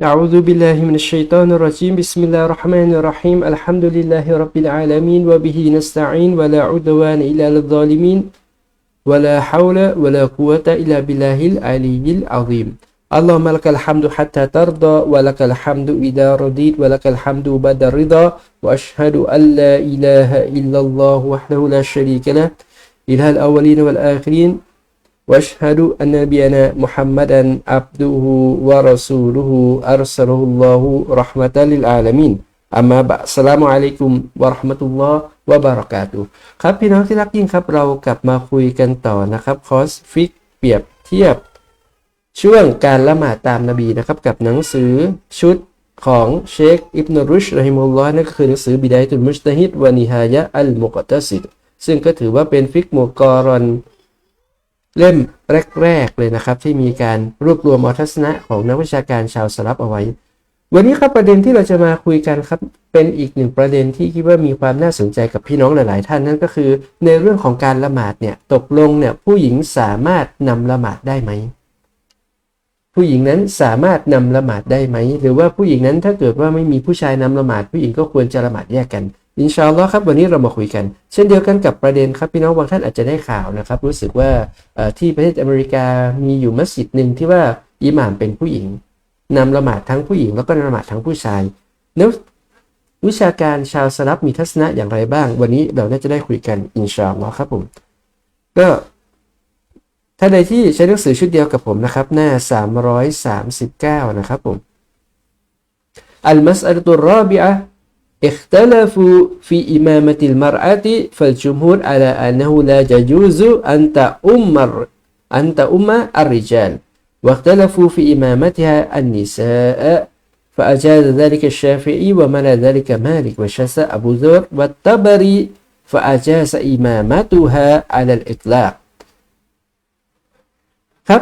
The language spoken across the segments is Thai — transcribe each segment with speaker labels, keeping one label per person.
Speaker 1: أعوذ بالله من الشيطان الرجيم. بسم الله الرحمن الرحيم. الحمد لله رب العالمين وبه نستعين ولا عدوان إلا للظالمين ولا حول ولا قوة إلا بالله العلي العظيم. اللهم لك الحمد حتى ترضى ولك الحمد إذا رضيت ولك الحمد بعد الرضا وأشهد أن لا إله إلا الله وحده لا شريك له. إله الأولين والآخرين. وأشهد أن نبينا محمدا عبده ورسوله أرسله الله رحمة للعالمين أما بعد السلام عليكم ورحمة الله وبركاته ครับพี่น้องที่รักยิ่งครับเรากลับมาคุยกันต่อนะครับคอร์สฟิกเปรียบเทียบ ช่วงการละหมาดตามนบีนะครับกับหนังสือชุดของเชคอิบนุรุชรหิมุลลอฮ์นั่นก็คือหนังสือบิดายตุลมุจตะฮิดวานิฮายะอัลมุกตะซิดซึ่งก็ถือว่าเป็นฟิกมุกอรอน เล่มแรกๆเลยนะครับ ที่มีการรวบรวมอัทัศนะของนักวิชาการชาวสลับเอาไว้ วันนี้ครับประเด็นที่เราจะมาคุยกันครับ เป็นอีกหนึ่งประเด็นที่คิดว่ามีความน่าสนใจกับพี่น้องหลาย ๆ ท่านนั่นก็คือ ในเรื่องของการละหมาดเนี่ยตกลงเนี่ยผู้หญิงสามารถนำละหมาดได้ไหมผู้หญิงนั้นสามารถนำละหมาดได้ไหม หรือว่าผู้หญิงนั้นถ้าเกิดว่าไม่มีผู้ชายนำละหมาดผู้หญิงก็ควรจะละหมาดแยกกัน อินชาอัลลอฮ์ครับวันนี้เรามาคุยกัน เช่นเดียวกันกับประเด็นครับพี่น้องบางท่านอาจจะได้ข่าวนะครับ รู้สึกว่าที่ประเทศอเมริกามีอยู่มัสยิดหนึ่งที่ว่าอิหม่ามเป็นผู้หญิงนำละหมาดทั้งผู้หญิง แล้วก็นำละหมาดทั้งผู้ชายแล้ววิชาการชาวสลับมีทัศนะอย่างไรบ้าง วันนี้เราน่าจะได้คุยกันอินชาอัลลอฮ์ครับผมก็ถ้าใดที่ใช้หนังสือชุดเดียวกับผมนะครับ หน้า 339 นะครับผมอัลมัสอัลตุรรบิอะ اختلفوا في إمامة المرأة فالجمهور على أنه لا يجوز أن تؤم أن تؤم الرجال واختلفوا في إمامتها النساء فأجاز ذلك الشافعي ومنع ذلك مالك وشاس أبو ذر والطبري فأجاز إمامتها على الإطلاق ครับ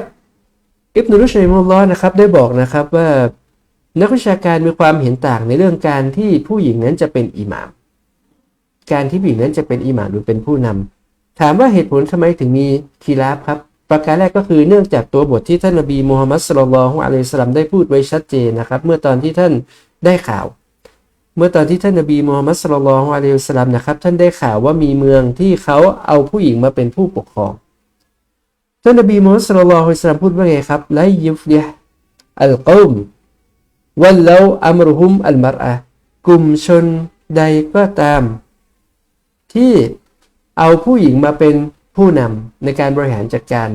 Speaker 1: อิบนุรุชัยมุลลอฮ์นะครับได้บอกนะครับว่า นักวิชาการมีความเห็นต่างในเรื่องการที่ผู้หญิงนั้นจะเป็นอิหมาม การที่ผู้หญิงนั้นจะเป็นอิหมามหรือเป็นผู้นำถามว่าเหตุผลทำไมถึงมีคีราฟครับ ประการแรกก็คือเนื่องจากตัวบทที่ท่านนบีมูฮัมมัดสุลลัลฮุอะลัยสลามได้พูดไว้ชัดเจนนะครับ เมื่อตอนที่ท่านได้ข่าว เมื่อตอนที่ท่านนบีมูฮัมมัดสุลลัลฮุอะลัยสลามนะครับ ท่านได้ข่าวว่ามีเมืองที่เขาเอาผู้หญิงมาเป็นผู้ปกครอง ท่านนบีมูฮัมมัดสุลลัลฮุอะลัยสลามพูดว่าไงครับไลยุฟลิฮอัลกอม วันแล้วอัมรุฮุมอัลมารอะกลุ่มชนใดก็ตาม ที่เอาผู้หญิงมาเป็นผู้นำในการบริหารจัดการ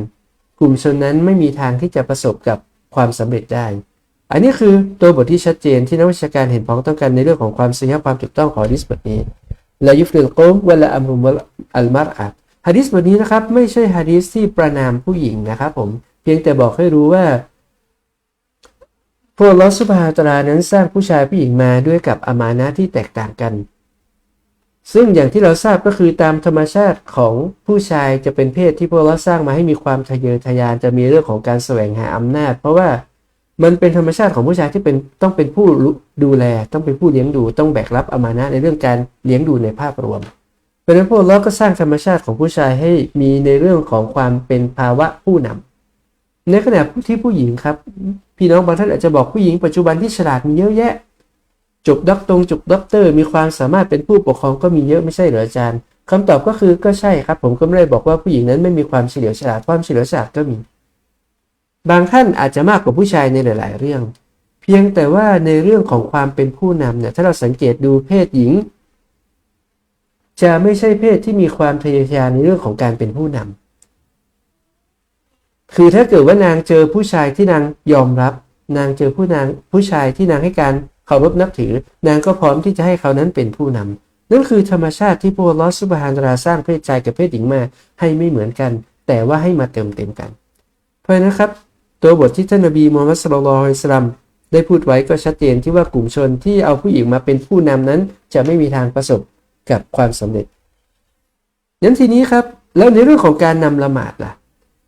Speaker 1: กลุ่มชนนั้นไม่มีทางที่จะประสบกับความสำเร็จได้ อันนี้คือตัวบทที่ชัดเจนที่นักวิชาการเห็นพ้องต้องกันในเรื่องของความเสียความถูกต้องของฮะดิษบทนี้ลายุฟลิลโกมวละอัมรุมอัลมารอะฮะดิษบทนี้นะครับไม่ใช่ฮะดิษที่ประนามผู้หญิงนะครับผมเพียงแต่บอกให้รู้ว่า พวกลอสุภาตรานั้นสร้างผู้ชายผู้หญิงมาด้วยกับอามานะที่แตกต่างกัน ซึ่งอย่างที่เราทราบก็คือตามธรรมชาติของผู้ชายจะเป็นเพศที่พวกเราสร้างมาให้มีความทะเยอทะยานจะมีเรื่องของการแสวงหาอำนาจ เพราะว่ามันเป็นธรรมชาติของผู้ชายที่เป็นต้องเป็นผู้ดูแล ต้องเป็นผู้เลี้ยงดู ต้องแบกรับอามานะในเรื่องการเลี้ยงดูในภาพรวมเพราะฉะนั้นพวกเราก็สร้างธรรมชาติของผู้ชายให้มีในเรื่องของความเป็นภาวะผู้นำ ในขณะที่ผู้หญิงครับ พี่น้องบางท่านอาจจะบอกผู้หญิงปัจจุบันที่ฉลาดมีเยอะแยะ จบด็อกตรงจบด็อกเตอร์ มีความสามารถเป็นผู้ปกครองก็มีเยอะไม่ใช่เหรออาจารย์คำตอบก็คือก็ใช่ครับ ผมก็ไม่ได้บอกว่าผู้หญิงนั้นไม่มีความเฉลียวฉลาดความเฉลียวฉลาดก็มี บางท่านอาจจะมากกว่าผู้ชายในหลาย ๆ เรื่อง เพียงแต่ว่าในเรื่องของความเป็นผู้นำเนี่ยถ้าเราสังเกตดูเพศหญิง จะไม่ใช่เพศที่มีความทะเยอทะยานในเรื่องของการเป็นผู้นำ คือถ้าเกิดว่านางเจอผู้ชายที่นางยอมรับ นางเจอผู้นางผู้ชายที่นางให้การเคารพนับถือ นางก็พร้อมที่จะให้เขานั้นเป็นผู้นำนั่นคือธรรมชาติที่พวกลอสุบฮานราสร้างเพศชายกับเพศหญิงมาให้ไม่เหมือนกัน แต่ว่าให้มาเติมเต็มกัน เพราะนะครับ ตัวบทที่ท่านนบีมูฮัมมัดสุลลัลฮิสลามได้พูดไว้ก็ชัดเจนที่ว่ากลุ่มชนที่เอาผู้หญิงมาเป็นผู้นำนั้น จะไม่มีทางประสบกับความสำเร็จนั้นทีนี้ครับ แล้วในเรื่องของการนำละหมาดล่ะ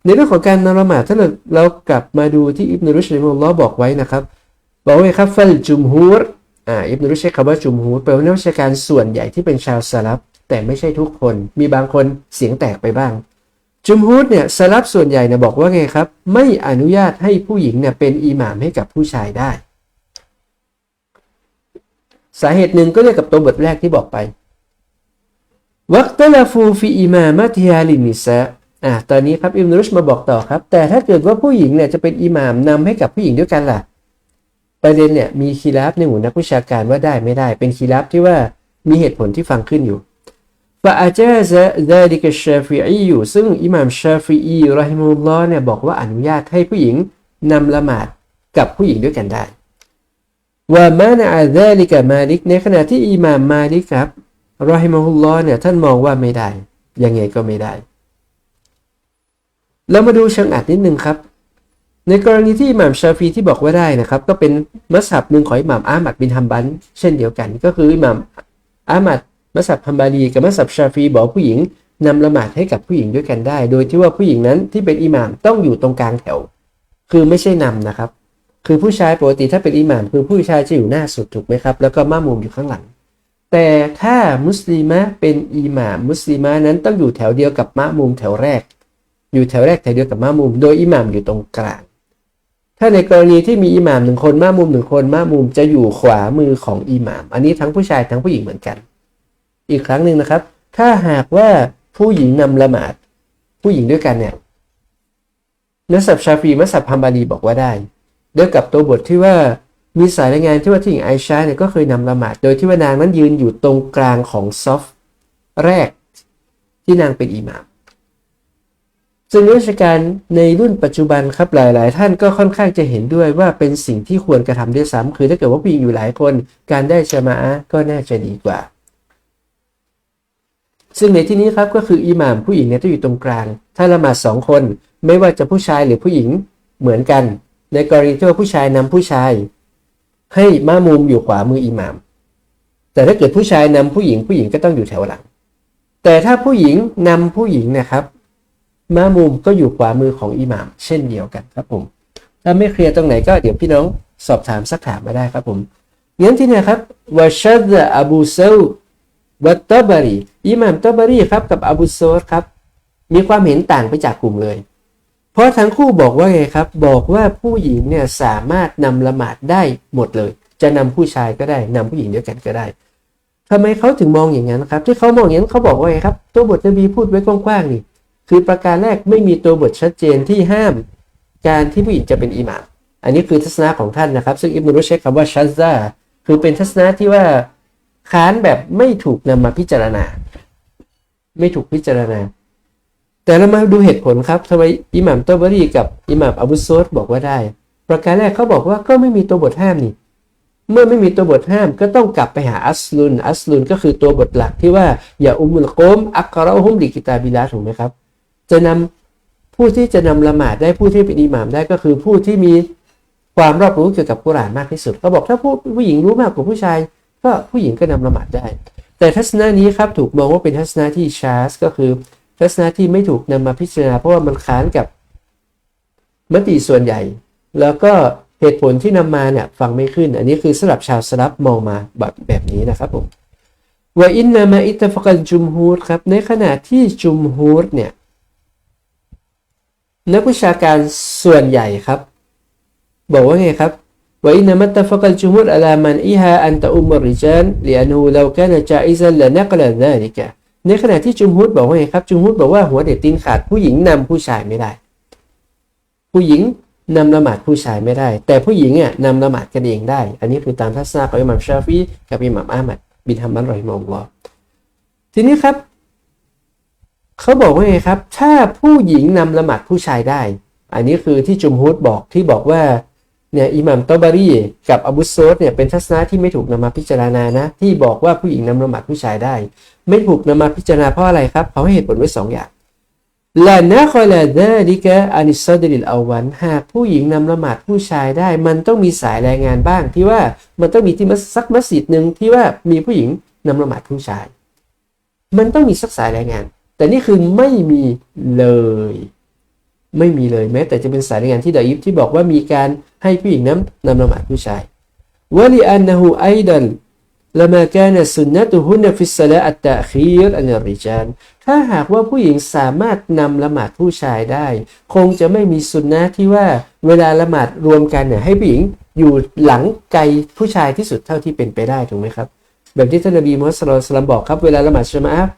Speaker 1: ในเรื่องของการนละหมาดถ้าเรากลับมาดูที่อิบนุรุชลิมุลลอบอกไว้นะครับ บอกไว้ครับฟัลจุมฮูรอ่าอิบนุรุชใช้คำว่าจุมฮูรแปลว่านักวิชาการส่วนใหญ่ที่เป็นชาวสลับ แต่ไม่ใช่ทุกคน มีบางคนเสียงแตกไปบ้าง จุมฮูรเนี่ยสลับส่วนใหญ่เนี่ยบอกว่าไงครับ ไม่อนุญาตให้ผู้หญิงเนี่ยเป็นอิหม่ามให้กับผู้ชายได้ สาเหตุหนึ่งก็เรียกกับตัวบทแรกที่บอกไปวักตลาฟูฟีอิมามะทิฮาลินิซะ อะตอนนี้ครับอิมรุชมาบอกต่อครับ แต่ถ้าเกิดว่าผู้หญิงเนี่ยจะเป็นอิหมามนำให้กับผู้หญิงด้วยกันล่ะ ประเด็นเนี่ยมีคีราฟในหมู่นักวิชาการว่าได้ไม่ได้ เป็นคีราฟที่ว่ามีเหตุผลที่ฟังขึ้นอยู่ฟาอาจาซะดาดิกชาฟีอีอยู่ ซึ่งอิหม่ามชาฟีอีรอฮิมุลลอฮ์เนี่ยบอกว่าอนุญาตให้ผู้หญิงนำละหมาดกับผู้หญิงด้วยกันได้ว่ามานะอาดาลิกะมาลิกในขณะที่อิหม่ามมาลิกครับรอฮิมุลลอฮ์เนี่ยท่านมองว่าไม่ได้ ยังไงก็ไม่ได้ เรามาดูเชิงอัดนิดนึงครับ ในกรณีที่หม่ามชาฟีที่บอกว่าได้นะครับ ก็เป็นมัสฮับหนึ่งของหม่ามอามัดบินฮัมบันเช่นเดียวกัน ก็คือหม่ามอามัดมัสฮับฮัมบารีกับมัสฮับชาฟีบอกผู้หญิงนำละหมาดให้กับผู้หญิงด้วยกันได้ โดยที่ว่าผู้หญิงนั้นที่เป็นอิหม่ามต้องอยู่ตรงกลางแถว คือไม่ใช่นำนะครับ คือผู้ชายปกติถ้าเป็นอิหม่าม คือผู้ชายจะอยู่หน้าสุดถูกไหมครับ แล้วก็ม่ามุมอยู่ข้างหลัง แต่ถ้ามุสลิมะเป็นอิหม่าม มุสลิมะนั้นต้องอยู่แถวเดียวกับมะมุมแถวแรก อยู่แถวแรกแถวเดียวกับมะมุม โดยอิหม่ามอยู่ตรงกลาง ถ้าในกรณีที่มีอิหม่ามหนึ่งคนมะมุมหนึ่งคนมะมุมจะอยู่ขวามือของอิหม่าม อันนี้ทั้งผู้ชายทั้งผู้หญิงเหมือนกัน อีกครั้งหนึ่งนะครับ ถ้าหากว่าผู้หญิงนำละหมาด ผู้หญิงด้วยกันเนี่ยนัสับชาฟีมัสับฮัมบารีบอกว่าได้ด้วยกับตัวบทที่ว่ามีสายรายงานที่ว่าที่หญิงไอชาเนี่ยก็เคยนำละหมาด โดยที่ว่านางนั้นยืนอยู่ตรงกลางของซอฟแรกที่นางเป็นอิหม่าม ซึ่งราชการในรุ่นปัจจุบันครับหลาย ๆ ท่านก็ค่อนข้างจะเห็นด้วยว่าเป็นสิ่งที่ควรกระทำด้วยซ้ำคือถ้าเกิดว่าผู้หญิงอยู่หลายคน การได้ชมาก็น่าจะดีกว่า ซึ่งในที่นี้ครับก็คืออิหม่ามผู้หญิงเนี่ยต้องอยู่ตรงกลาง ถ้าละหมาดสองคน ไม่ว่าจะผู้ชายหรือผู้หญิงเหมือนกัน ในกรณีที่ว่าผู้ชายนำผู้ชาย ให้มามุมอยู่ขวามืออิหม่าม แต่ถ้าเกิดผู้ชายนำผู้หญิงผู้หญิงก็ต้องอยู่แถวหลัง แต่ถ้าผู้หญิงนำผู้หญิงนะครับ มามุมก็อยู่ขวามือของอิหม่าม เช่นเดียวกันครับผม ถ้าไม่เคลียร์ตรงไหนก็เดี๋ยวพี่น้องสอบถามสักถามมาได้ครับผมงั้นที่นี่ครับวาชัดอบูเซลวัตตบารีอิหม่ามตบารีครับกับอบูโซดครับ มีความเห็นต่างไปจากกลุ่มเลย เพราะทั้งคู่บอกว่าไงครับ บอกว่าผู้หญิงเนี่ยสามารถนำละหมาดได้หมดเลย จะนำผู้ชายก็ได้นำผู้หญิงเดียวกันก็ได้ทำไมเขาถึงมองอย่างนั้นครับ ที่เขามองอย่างนั้นเขาบอกว่าไงครับ ตัวบทนบีพูดไว้กว้างๆนี่ คือประการแรกไม่มีตัวบทชัดเจนที่ห้ามการที่ผู้หญิงจะเป็นอิหม่าม อันนี้คือทัศนะของท่านนะครับ ซึ่งอิบนุรุชใช้คำว่าชัซซาคือเป็นทัศนะที่ว่าค้านแบบไม่ถูกนำมาพิจารณา ไม่ถูกพิจารณา แต่เรามาดูเหตุผลครับทำไมอิหม่ามตบรีกับอิหม่ามอบุโซดบอกว่าได้ ประการแรกเขาบอกว่าก็ไม่มีตัวบทห้ามนี่ เมื่อไม่มีตัวบทห้ามก็ต้องกลับไปหาอัสลุน อัสลุนก็คือตัวบทหลักที่ว่าอย่าอุมุลโกมอักราฮุมดิกิตาบิลาถูกไหมครับ จะนำผู้ที่จะนำละหมาดได้ผู้ที่เป็นอิหมามได้ก็คือผู้ที่มีความรอบรู้เกี่ยวกับกุรานมากที่สุดเขาบอกถ้าผู้ผู้หญิงรู้มากกว่าผู้ชาย ก็ผู้หญิงก็นำละหมาดได้ แต่ทัศนะนี้ครับถูกมองว่าเป็นทัศนะที่ชาร์สก็คือทัศนะที่ไม่ถูกนำมาพิจารณาเพราะว่ามันค้านกับมติส่วนใหญ่ แล้วก็เหตุผลที่นำมาเนี่ยฟังไม่ขึ้น อันนี้คือสำหรับชาวสลับมองมาแบบแบบนี้นะครับผมว่าอินนามาอิตฟกันจุมฮูดครับในขณะที่จุมฮูดเนี่ย นักวิชาการส่วนใหญ่ครับ บอกว่าไงครับ وإنما اتفق الجمهور على منعها أن تؤم الرجال لأنه لو كان جائزا لنقل ذلك ในขณะที่จุมฮุดบอกว่าไงครับจุมฮุดบอกว่าหัวเด็ดตีนขาดผู้หญิงนำผู้ชายไม่ได้ ผู้หญิงนำละหมาดผู้ชายไม่ได้ แต่ผู้หญิงอ่ะนำละหมาดกันเองได้ อันนี้คือตามทัศนะของอิหม่ามชาฟีกับอิหม่ามอามัดบินฮัมบันรอยมองลอทีนี้ครับ เขาบอกว่าไงครับ ถ้าผู้หญิงนำละหมาดผู้ชายได้ อันนี้คือที่จุมฮุดบอกที่บอกว่าเนี่ยอิหมัมตอบารีกับอบุโซดเนี่ยเป็นทัศนะที่ไม่ถูกนำมาพิจารณานะที่บอกว่าผู้หญิงนำละหมาดผู้ชายได้ ไม่ถูกนำมาพิจารณาเพราะอะไรครับ เขาให้เหตุผลไว้สองอย่างละนะคอยละเดดิกะอานิสอดิลิลอาวันหากผู้หญิงนำละหมาดผู้ชายได้ มันต้องมีสายรายงานบ้างที่ว่ามันต้องมีที่มัสซักมัสยิดหนึ่งที่ว่ามีผู้หญิงนำละหมาดผู้ชาย มันต้องมีสักสายรายงาน แต่นี่คือไม่มีเลย ไม่มีเลยแม้ แต่จะเป็นสายรายงานที่ดายิบที่บอกว่ามีการให้ผู้หญิงนั้นนำละหมาดผู้ชายวะลีอันนหูไอดันละมาการสุนนะตุฮุนฟิสละอัตตะคีรอันริจานถ้าหากว่าผู้หญิงสามารถนำละหมาดผู้ชายได้ คงจะไม่มีสุนนะที่ว่าเวลาละหมาดรวมกันเนี่ยให้ผู้หญิงอยู่หลังไกลผู้ชายที่สุดเท่าที่เป็นไปได้ถูกไหมครับ แบบที่ท่านนบีมุฮัมมัดสุลตัลลัมบอกครับเวลาละหมาดชะมาอะห์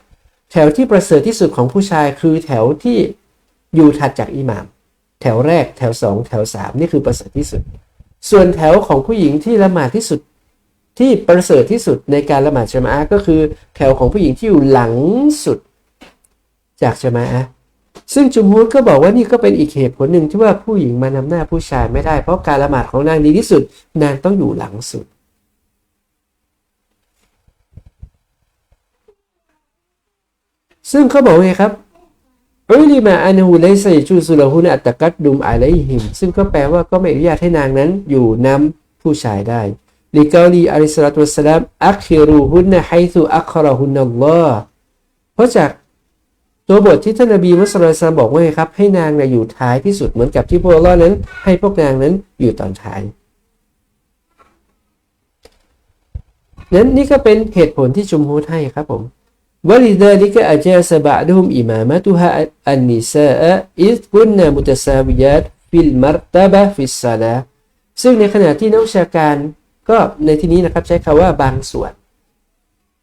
Speaker 1: แถวที่ประเสริฐที่สุดของผู้ชายคือแถวที่อยู่ถัดจากอิหมาม แถวแรกแถวสองแถวสามนี่คือประเสริฐที่สุด ส่วนแถวของผู้หญิงที่ละหมาดที่สุดที่ประเสริฐที่สุดในการละหมาดชมาอะก็คือ แถวของผู้หญิงที่อยู่หลังสุดจากชมาอะซึ่งจุมฮุรก็บอกว่านี่ก็เป็นอีกเหตุผลหนึ่งที่ว่าผู้หญิงมานำหน้าผู้ชายไม่ได้ เพราะการละหมาดของนางดีที่สุด นางต้องอยู่หลังสุด ซึ่งเขาบอกไงครับอุลิมาอันฮูไลซจูสุลฮุนอัตตะกัดดุมอะไลฮิม ซึ่งก็แปลว่าก็ไม่อนุญาตให้นางนั้นอยู่นำผู้ชายได้ลิกาลีอะลัยสลาตุวสลามอัคฮิรูฮุนนะไฮซุอัครฮุนนัลลอฮ์เพราะจากตัวบทที่ท่านนบีมุสลิมบอกว่าไงครับ ให้นางเนี่ยอยู่ท้ายที่สุดเหมือนกับที่พวกเรานั้น ให้พวกนางนั้นอยู่ตอนท้ายนั้นนี่ก็เป็นเหตุผลที่จุมฮูดให้ครับผม วลิดาลิกะอาจาสบะดุมอิมามะตุฮะอันนิซาอิสกุนนามุตสาวิยัตฟิลมัรตบะฟิสซาลาซึ่งในขณะที่นักวิชาการก็ในที่นี้นะครับใช้คาว่าบางส่วน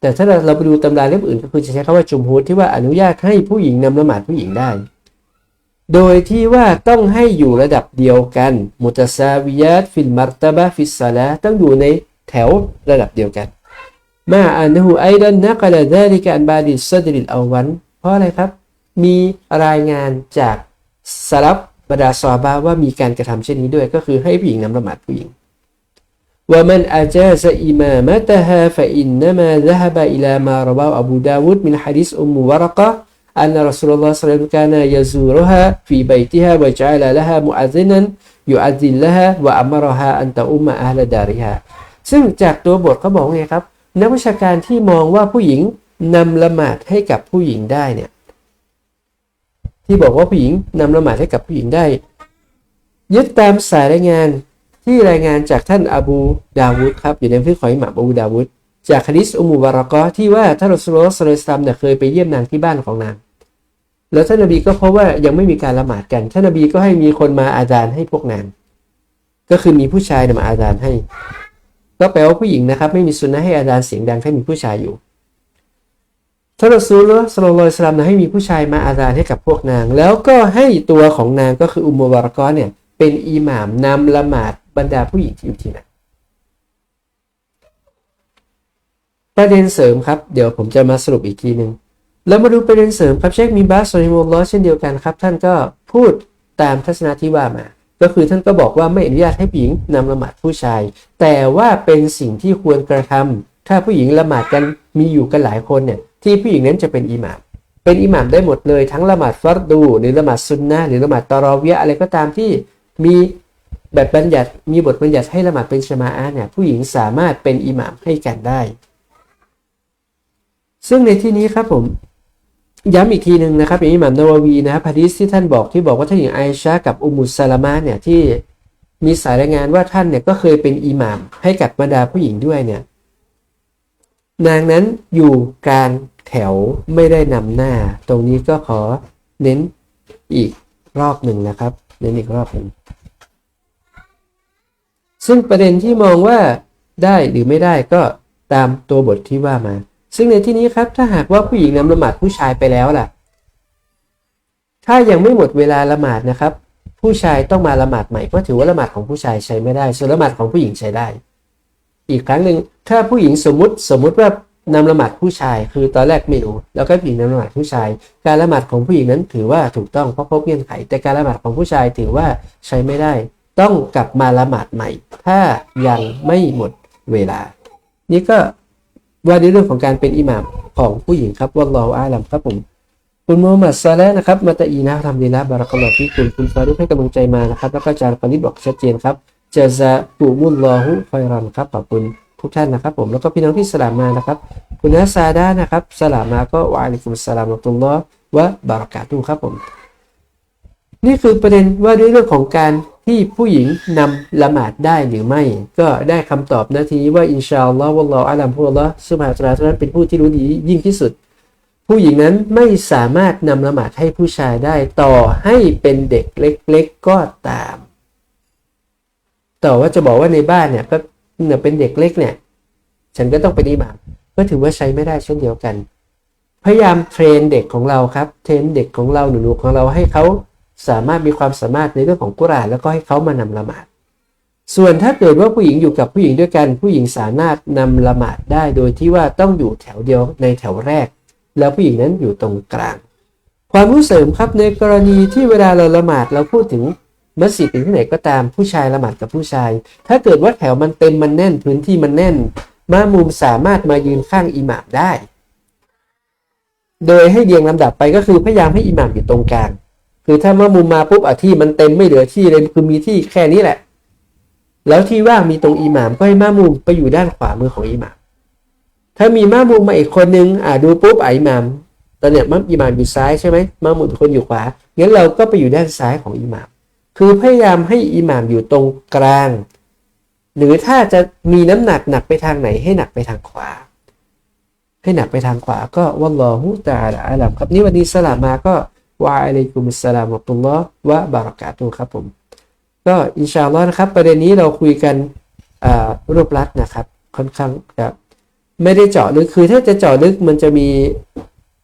Speaker 1: แต่ถ้าเราไปดูตำราเล่มอื่นก็คือจะใช้คาว่าจุมฮูดที่ว่าอนุญาตให้ผู้หญิงนำละหมาดผู้หญิงได้ โดยที่ว่าต้องให้อยู่ระดับเดียวกันมุตสาวิยัตฟิลมัรตบะฟิสซาลาต้องอยู่ในแถวระดับเดียวกัน มาอันหูไอดันนักระดาดิการบาดิสดริลอวัน เพราะอะไรครับ มีรายงานจากสลับบรรดาซอบาว่ามีการกระทำเช่นนี้ด้วย ก็คือให้ผู้หญิงนำละหมาดผู้หญิงว่ามันอาจาซอิมามะตะฮาฟะอินนมาละฮบะอิลามารบาอบูดาวุดมินฮะดิษอุมมุวรกะอันรัสุลลอฮ์สัลลัมกานะยะซูรุฮาฟีบัยติฮาวะจาลาละฮามุอัซินันยูอัซินละฮาวะอัมรฮาอันตะอุมมะอัลดาริฮาซึ่งจากตัวบทเขาบอกไงครับ นักวิชาการที่มองว่าผู้หญิงนำละหมาดให้กับผู้หญิงได้เนี่ยที่บอกว่าผู้หญิงนำละหมาดให้กับผู้หญิงได้ ยึดตามสายรายงานที่รายงานจากท่านอบูดาวุฒครับอยู่ในพื้นของอิหม่ามอบูดาวุฒจากคดิษอุมูบารากอที่ว่าท่านรอสุลลอฮ์สลตัมเนี่ยเคยไปเยี่ยมนางที่บ้านของนาง แล้วท่านนบีก็เพราะว่ายังไม่มีการละหมาดกัน ท่านนบีก็ให้มีคนมาอาจารย์ให้พวกนาง ก็คือมีผู้ชายมาอาจารย์ให้ ก็แปลว่าผู้หญิงนะครับ ไม่มีสุนนะให้อาจารย์เสียงดังให้มีผู้ชายอยู่ท่านรซูลสโลลอยสลามนะให้มีผู้ชายมาอาจารย์ให้กับพวกนาง แล้วก็ให้ตัวของนางก็คืออุมบารกอเนี่ยเป็นอิหม่ามนำละหมาดบรรดาผู้หญิงที่อยู่ที่นั่นประเด็นเสริมครับเดี๋ยวผมจะมาสรุปอีกทีหนึ่งแล้วมาดูประเด็นเสริมครับเชคมีบาสโซลิมุลลอเช่นเดียวกันครับ ท่านก็พูดตามทัศนะที่ว่ามา ก็คือท่านก็บอกว่าไม่อนุญาตให้ผู้หญิงนำละหมาดผู้ชาย แต่ว่าเป็นสิ่งที่ควรกระทำถ้าผู้หญิงละหมาดกันมีอยู่กันหลายคนเนี่ยที่ผู้หญิงนั้นจะเป็นอิหม่ามเป็นอิหม่ามได้หมดเลยทั้งละหมาดฟัรดู หรือละหมาดซุนนะหรือละหมาดตารอวียอะไรก็ตามที่มีแบบบัญญัติมีบทบัญญัติให้ละหมาดเป็นชมาอาเนี่ยผู้หญิงสามารถเป็นอิหม่ามให้กันได้ ซึ่งในที่นี้ครับผม ย้ำอีกทีหนึ่งนะครับอิหม่ามนาววีนะครับฮะดีษที่ท่านบอกที่บอกว่าท่านหญิงไอชากับอุมุสซาลามะเนี่ยที่มีสายรายงานว่าท่านเนี่ยก็เคยเป็นอิหม่ามให้กับบรรดาผู้หญิงด้วยเนี่ยนางนั้นอยู่การแถวไม่ได้นำหน้า ตรงนี้ก็ขอเน้นอีกรอบหนึ่งนะครับ เน้นอีกรอบหนึ่งซึ่งประเด็นที่มองว่าได้หรือไม่ได้ก็ตามตัวบทที่ว่ามา ซึ่งในที่นี้ครับถ้าหากว่าผู้หญิงนำละหมาดผู้ชายไปแล้วล่ะ ถ้ายังไม่หมดเวลาละหมาดนะครับ ผู้ชายต้องมาละหมาดใหม่เพราะถือว่าละหมาดของผู้ชายใช้ไม่ได้ ส่วนละหมาดของผู้หญิงใช้ได้ อีกครั้งหนึ่งถ้าผู้หญิงสมมติสมมุติว่านำละหมาดผู้ชาย คือตอนแรกไม่รู้แล้วก็ผู้หญิงนำละหมาดผู้ชาย การละหมาดของผู้หญิงนั้นถือว่าถูกต้องเพราะพบเงื่อนไข แต่การละหมาดของผู้ชายถือว่าใช้ไม่ได้ ต้องกลับมาละหมาดใหม่ ถ้ายังไม่หมดเวลา นี่ก็ ว่าในเรื่องของการเป็นอิหม่ามของผู้หญิงครับว่าราอาลัมครับผมคุณมูฮัมหมัดซาเลนะครับมาตอีนะทำดีนะบารักลลอฮฟิคุณคุณฟารุกให้กำลังใจมานะครับ แล้วก็จารย์ปนิดบอกชัดเจนครับจะจะปูมุลลอฮุคอยรันครับขอบคุณทุกท่านนะครับ ผมแล้วก็พี่น้องที่สลามมานะครับ คุณนัซาดานะครับสลามมาก็วะอะลัยกุมสลามอัตุลลอฮ์วะบารักาตุครับผม นี่คือประเด็นว่าด้วยเรื่องของการ ที่ผู้หญิงนำละหมาดได้หรือไม่ ก็ได้คำตอบนาทีว่าอินชาอัลลอฮ์วัลลอฮ์อาลัมพูอัลลอฮ์สุบฮานะตะนั้นเป็นผู้ที่รู้ดียิ่งที่สุด ผู้หญิงนั้นไม่สามารถนำละหมาดให้ผู้ชายได้ต่อให้เป็นเด็กเล็ก ๆก็ตาม ต่อว่าจะบอกว่าในบ้านเนี่ยก็เนี่ยเป็นเด็กเล็กเนี่ย ฉันก็ต้องเป็นอิหมามก็ถือว่าใช้ไม่ได้เช่นเดียวกัน พยายามเทรนเด็กของเราครับ เทรนเด็กของเราหนูๆของเราให้เขา สามารถมีความสามารถในเรื่องของกุรานแล้วก็ให้เขามานำละหมาด ส่วนถ้าเกิดว่าผู้หญิงอยู่กับผู้หญิงด้วยกัน ผู้หญิงสามารถนำละหมาดได้โดยที่ว่าต้องอยู่แถวเดียวในแถวแรก แล้วผู้หญิงนั้นอยู่ตรงกลาง ความรู้เสริมครับในกรณีที่เวลาเราละหมาดเราพูดถึงมัสยิดที่ไหนก็ตามผู้ชายละหมาดกับผู้ชาย ถ้าเกิดว่าแถวมันเต็มมันแน่นพื้นที่มันแน่นมามุมสามารถมายืนข้างอิหม่ามได้ โดยให้เรียงลำดับไปก็คือพยายามให้อิหม่ามอยู่ตรงกลาง คือถ้ามามุมมาปุ๊บอะที่มันเต็มไม่เหลือที่เลยคือมีที่แค่นี้แหละ แล้วที่ว่างมีตรงอิหม่ามก็ให้มามุมไปอยู่ด้านขวามือของอิหม่าม ถ้ามีมามุมมาอีกคนนึงอะดูปุ๊บอะอิหม่ามตอนเนี้ยมัมอิหม่ามอยู่ซ้ายใช่ไหมมามุมคนอยู่ขวางั้นเราก็ไปอยู่ด้านซ้ายของอิหม่าม คือพยายามให้อิหม่ามอยู่ตรงกลาง หรือถ้าจะมีน้ำหนักหนักไปทางไหนให้หนักไปทางขวา ให้หนักไปทางขวาก็วัลลอฮุตาละอัลลัมครับนี่วันนี้สลามาก็ วะอะลัยกุมสลามวะตุลลอฮ์วะบารักาตุครับผม ก็อินชาอัลลอฮ์นะครับ ประเด็นนี้เราคุยกันรูปลัดนะครับ ค่อนข้างจะไม่ได้เจาะลึกคือถ้าจะเจาะลึกมันจะมี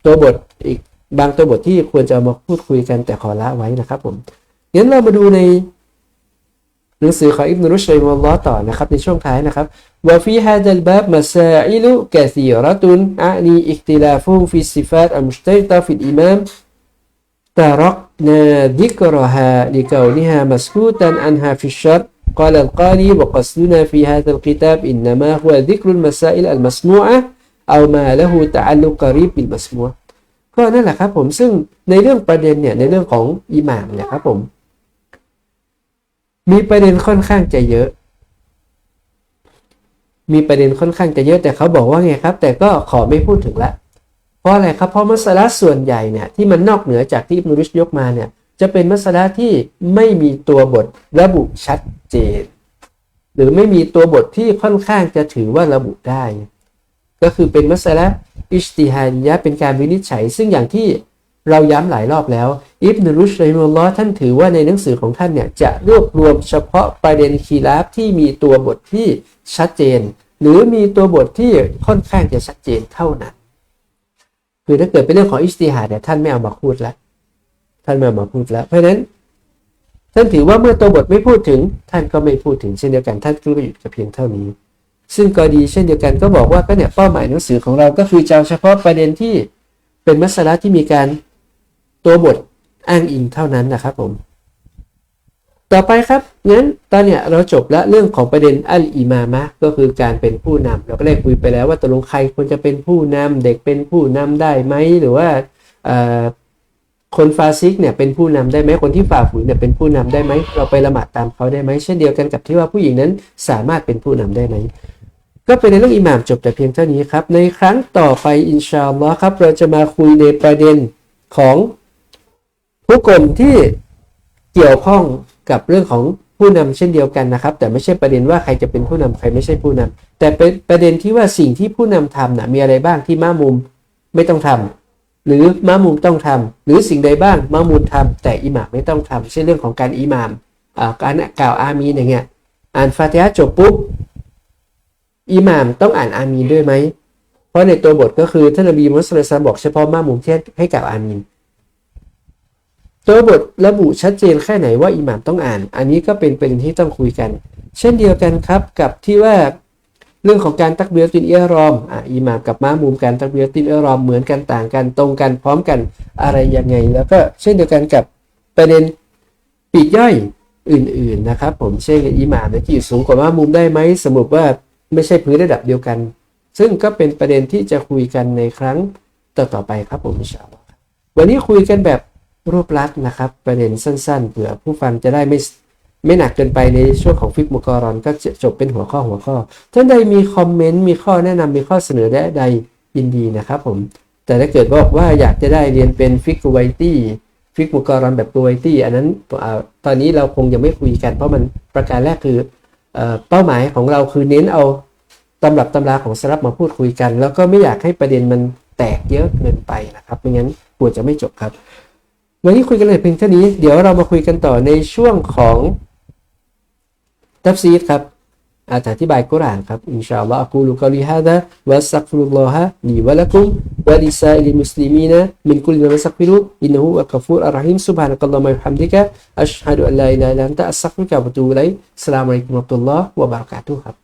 Speaker 1: ตัวบทอีกบางตัวบทที่ควรจะมาพูดคุยกันแต่ขอละไว้นะครับผมงั้นเรามาดูในหนังสือของอิบนุรุชัยมุลลอฮ์ต่อนะครับในช่วงท้ายนะครับว่าฟีฮะดัลบาบมาซาอิลุกะซีรตุนอานีอิคติลาฟุฟิสิฟาตอัลมุชตัยตาฟิลอิมาม تركنا ذكرها لكونها مسكوتا عنها في الشرع قال القاري وقصدنا في هذا الكتاب إنما هو ذكر المسائل المسموعة أو ما له تعلق قريب بالمسموع ก็นั่นแหละครับผมซึ่งในเรื่องประเด็นเนี่ยในเรื่องของอิหม่ามเนี่ยครับผม มีประเด็นค่อนข้างจะเยอะ มีประเด็นค่อนข้างจะเยอะแต่เขาบอกว่าไงครับ แต่ก็ขอไม่พูดถึงละ เพราะอะไรครับ เพราะมัสลาส่วนใหญ่เนี่ยที่มันนอกเหนือจากที่อิบนุริชยกมาเนี่ยจะเป็นมัสลาที่ไม่มีตัวบทระบุชัดเจน หรือไม่มีตัวบทที่ค่อนข้างจะถือว่าระบุได้ ก็คือเป็นมัสลาอิสติฮานยะเป็นการวินิจฉัย ซึ่งอย่างที่เราย้ำหลายรอบแล้ว อิบนุรุชไรมุลลอท่านถือว่าในหนังสือของท่านเนี่ยจะรวบรวมเฉพาะประเด็นคีราฟที่มีตัวบทที่ชัดเจน หรือมีตัวบทที่ค่อนข้างจะชัดเจนเท่านั้น คือถ้าเกิดเป็นเรื่องของอิสติฮาดเนี่ยท่านไม่เอามาพูดแล้ว ท่านไม่เอามาพูดแล้ว เพราะฉะนั้น ท่านถือว่าเมื่อตัวบทไม่พูดถึง ท่านก็ไม่พูดถึงเช่นเดียวกัน ท่านก็หยุดกับเพียงเท่านี้ ซึ่งก็ดีเช่นเดียวกันก็บอกว่าก็เนี่ยเป้าหมายหนังสือของเราก็คือจะเฉพาะประเด็นที่เป็นมัสลาที่มีการตัวบทอ้างอิงเท่านั้นนะครับผม ต่อไปครับงั้นตอนเนี้ยเราจบแล้วเรื่องของประเด็นอัลอิมามะก็คือการเป็นผู้นำเราก็ได้คุยไปแล้วว่าตกลงใครควรจะเป็นผู้นำเด็กเป็นผู้นำได้ไหมหรือว่าคนฟาซิกเนี่ยเป็นผู้นำได้ไหมคนที่ฝ่าฝืนเนี่ยเป็นผู้นำได้ไหมเราไปละหมาดตามเขาได้ไหมเช่นเดียวกันกับที่ว่าผู้หญิงนั้นสามารถเป็นผู้นำได้ไหมก็เป็นในเรื่องอิหม่ามจบแต่เพียงเท่านี้ครับ ในครั้งต่อไปอินชาอัลลอฮ์ครับ เราจะมาคุยในประเด็นของผู้คนที่เกี่ยวข้อง กับเรื่องของผู้นำเช่นเดียวกันนะครับ แต่ไม่ใช่ประเด็นว่าใครจะเป็นผู้นำใครไม่ใช่ผู้นำแต่เป็นประเด็นที่ว่าสิ่งที่ผู้นำทำนะมีอะไรบ้างที่ม้ามุมไม่ต้องทำหรือม้ามุมต้องทำหรือสิ่งใดบ้างม้ามุมทำแต่อิหม่ามไม่ต้องทำเช่นเรื่องของการอิหม่ามการกล่าวอามีนอย่างเงี้ยอ่านฟาติฮะจบปุ๊บอิหม่ามต้องอ่านอามีนด้วยไหมเพราะในตัวบทก็คือท่านนบีมุสลิมบอกเฉพาะม้ามุมที่ให้กล่าวอามีน ตัวบทระบุชัดเจนแค่ไหนว่าอิหม่ามต้องอ่าน อันนี้ก็เป็นประเด็นที่ต้องคุยกัน เช่นเดียวกันครับกับที่ว่าเรื่องของการตักเบียตินเอรอมอะอิหม่ามกับม้ามุมการตักเบียตินเอรอมเหมือนกันต่างกันตรงกันพร้อมกันอะไรยังไง แล้วก็เช่นเดียวกันกับประเด็นปีกย่อยอื่นๆนะครับ ผมเช่นอิหม่ามที่อยู่สูงกว่าม้ามุมได้ไหมสมมติว่าไม่ใช่พื้นระดับเดียวกัน ซึ่งก็เป็นประเด็นที่จะคุยกันในครั้งต่อๆไปครับผมชาอัลลอฮ์วันนี้คุยกันแบบ รวบลัดนะครับ ประเด็นสั้น ๆเผื่อผู้ฟังจะได้ไม่ไม่หนักเกินไปในช่วงของฟิกมุกรอนก็จะจบเป็นหัวข้อหัวข้อ ท่านใดมีคอมเมนต์มีข้อแนะนำมีข้อเสนอแนะใดยินดีนะครับผม แต่ถ้าเกิดบอกว่าอยากจะได้เรียนเป็นฟิกกูไวตี้ฟิกมุกรอนแบบกูไวตี้อันนั้นตอนนี้เราคงยังไม่คุยกันเพราะมันประการแรกคือเป้าหมายของเราคือเน้นเอาตำรับตำราของสลับมาพูดคุยกัน แล้วก็ไม่อยากให้ประเด็นมันแตกเยอะเกินไปนะครับไม่งั้นกลัวจะไม่จบครับ วันนี้คุยกันเลยเพียงเท่านี้ เดี๋ยวเรามาคุยกันต่อในช่วงของตัฟซีดครับอธิบายกุรานครับอินชาอัลลอฮ์กูลุกอลิฮะดะวะสักฟุลลอฮะลีวะลักุมวะลิซาอิลิมุสลิมีนะมินกุลิมาสักฟิรุอินนะฮูอัลกัฟูรอัลรหิมซุบฮานะกัลลอฮุมะฮัมดิกะอัชฮะดุอัลลาอิลาฮะอิลลันตะอัสซักฟิรุกะวะตูบุอิลัยฮิสลามุอะลัยกุมวะเราะห์มะตุลลอฮ์วะบะเราะกาตุฮ์ครับ